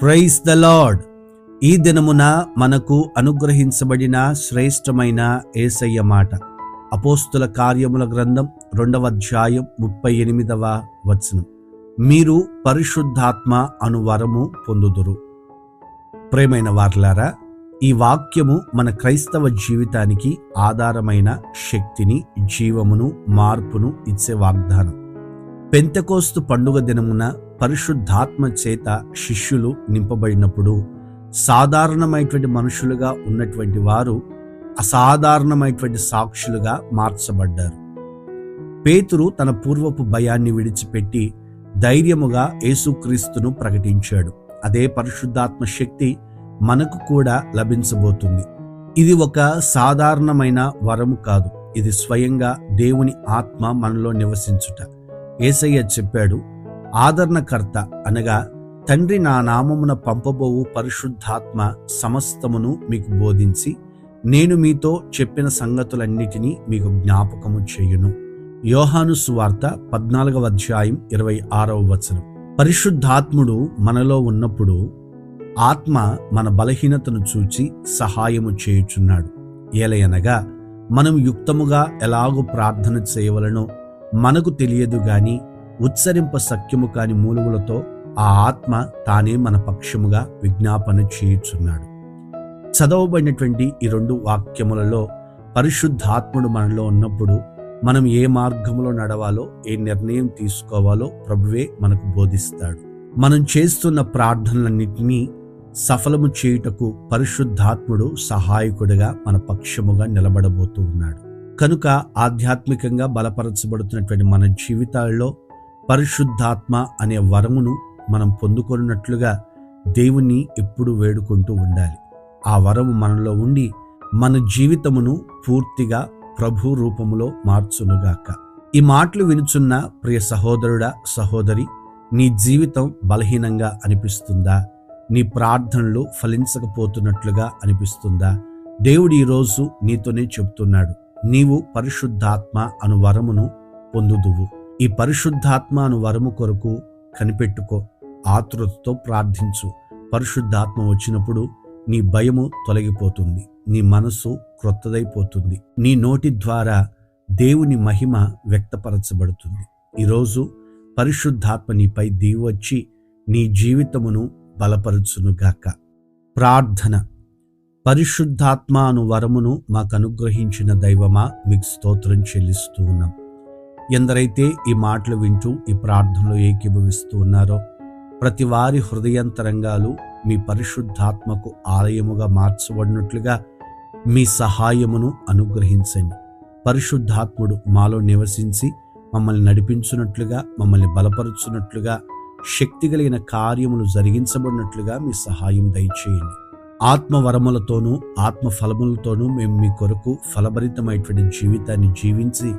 Praise the lord ఈ దినమున మనకు అనుగ్రహించబడిన శ్రేష్టమైన ఏసయ్య మాట. అపోస్తుల కార్యముల గ్రంథం రెండవ అధ్యాయం ముప్పై ఎనిమిదవ వచనం. మీరు పరిశుద్ధాత్మ అను వరము పొందుదురు. ప్రేమైన వార్లారా ఈ వాక్యము మన క్రైస్తవ జీవితానికి ఆధారమైన శక్తిని జీవమును మార్పును ఇచ్చే వాగ్దానం. పెంతకోస్తు పండుగ దినమున పరిశుద్ధాత్మ చేత శిష్యులు నింపబడినప్పుడు సాధారణమైనటువంటి మనుషులుగా ఉన్నటువంటి వారు అసాధారణమైనటువంటి సాక్షులుగా మార్చబడ్డారు. పేతురు తన పూర్వపు భయాన్ని విడిచిపెట్టి ధైర్యముగా యేసుక్రీస్తును ప్రకటించాడు. అదే పరిశుద్ధాత్మ శక్తి మనకు కూడా లభించబోతుంది. ఇది ఒక సాధారణమైన వరము కాదు. ఇది స్వయంగా దేవుని ఆత్మ మనలో నివసించుట. ఏసయ్య చెప్పాడు ఆదరణకర్త అనగా తండ్రి నా నామమున పంపబోవు పరిశుద్ధాత్మ సమస్తమును మీకు బోధించి నేను మీతో చెప్పిన సంగతులన్నిటినీ మీకు జ్ఞాపకము చేయును. యోహాను సువార్త పద్నాలుగవ అధ్యాయం ఇరవై ఆరవ వచనం. పరిశుద్ధాత్ముడు మనలో ఉన్నప్పుడు ఆత్మ మన బలహీనతను చూచి సహాయము చేయుచున్నాడు. ఏలయనగా మనం యుక్తముగా ఎలాగూ ప్రార్థన చేయవలనో మనకు తెలియదు గాని ఉచ్చరింప సఖ్యము కాని మూలములతో ఆ ఆత్మ తానే మన పక్షముగా విజ్ఞాపన చేయుచున్నాడు. చదవబడినటువంటి ఈ రెండు వాక్యములలో పరిశుద్ధాత్ముడు మనలో ఉన్నప్పుడు మనం ఏ మార్గంలో నడవాలో ఏ నిర్ణయం తీసుకోవాలో ప్రభువే మనకు బోధిస్తాడు. మనం చేస్తున్న ప్రార్థనలన్నింటినీ సఫలము చేయుటకు పరిశుద్ధాత్ముడు సహాయకుడిగా మన పక్షముగా నిలబడబోతూ ఉన్నాడు. కనుక ఆధ్యాత్మికంగా బలపరచబడుతున్నటువంటి మన జీవితాల్లో పరిశుద్ధాత్మ అనే వరమును మనం పొందుకున్నట్లుగా దేవుణ్ణి ఎప్పుడు వేడుకుంటూ ఉండాలి. ఆ వరము మనలో ఉండి మన జీవితమును పూర్తిగా ప్రభు రూపములో మార్చునుగాక. ఈ మాటలు వినుచున్న ప్రియ సహోదరుడా సహోదరి నీ జీవితం బలహీనంగా అనిపిస్తుందా? నీ ప్రార్థనలు ఫలించకపోతున్నట్లుగా అనిపిస్తుందా? దేవుడు ఈరోజు నీతోనే చెబుతున్నాడు నీవు పరిశుద్ధాత్మ అను వరమును పొందుదువు. ఈ పరిశుద్ధాత్మను వరము కొరకు కనిపెట్టుకో ఆతృతతో ప్రార్థించు. పరిశుద్ధాత్మ వచ్చినప్పుడు నీ భయము తొలగిపోతుంది నీ మనసు క్రొత్తదైపోతుంది నీ నోటి ద్వారా దేవుని మహిమ వ్యక్తపరచబడుతుంది. ఈరోజు పరిశుద్ధాత్మ నీపై దీవొచ్చి నీ జీవితమును బలపరచునుగాక. ప్రార్థన. పరిశుద్ధాత్మ అను వరమును మాకు అనుగ్రహించిన దైవమా మీకు స్తోత్రం చెల్లిస్తూ ఉన్నాం. ఎందరైతే ఈ మాటలు వింటూ ఈ ప్రార్థనలో ఏకీభవిస్తూ ఉన్నారో ప్రతి వారి హృదయంతరంగాలు మీ పరిశుద్ధాత్మకు ఆలయముగా మార్చబడినట్లుగా మీ సహాయమును అనుగ్రహించండి. పరిశుద్ధాత్ముడు మాలో నివసించి మమ్మల్ని నడిపించున్నట్లుగా మమ్మల్ని బలపరుచున్నట్లుగా శక్తి కలిగిన కార్యములు జరిగించబడినట్లుగా మీ సహాయం దయచేయండి. ఆత్మవరములతోనూ ఆత్మ ఫలములతోనూ మేము మీ కొరకు ఫలభరితమైనటువంటి జీవితాన్ని జీవించి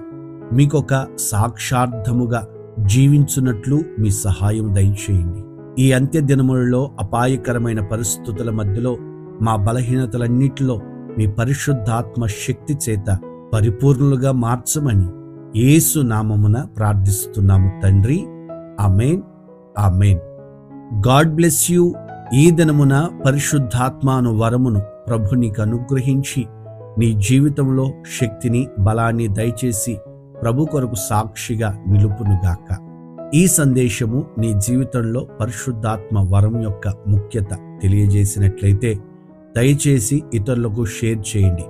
మీకొక సాక్షార్థముగా జీవించున్నట్లు మీ సహాయం దయచేయండి. ఈ అంత్య దినములలో అపాయకరమైన పరిస్థితుల మధ్యలో మా బలహీనతలన్నిటిలో మీ పరిశుద్ధాత్మ శక్తి చేత పరిపూర్ణులుగా మార్చమని యేసు నామమున ప్రార్థిస్తున్నాము తండ్రి. Amen amen God bless you. ఈ దినమున పరిశుద్ధాత్మాను వరమును ప్రభు నీకు అనుగ్రహించి నీ జీవితంలో శక్తిని బలాన్ని దయచేసి ప్రభు కొరకు సాక్షిగా నిలుపునుగాక ఈ సందేశము నీ జీవితంలో పరిశుద్ధాత్మ వరం యొక్క ముఖ్యత తెలియజేసినట్లయితే దయచేసి ఇతరులకు షేర్ చేయండి.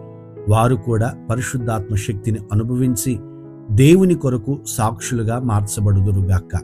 వారు కూడా పరిశుద్ధాత్మ శక్తిని అనుభవించి దేవుని కొరకు సాక్షులుగా మార్చబడుదురుగాక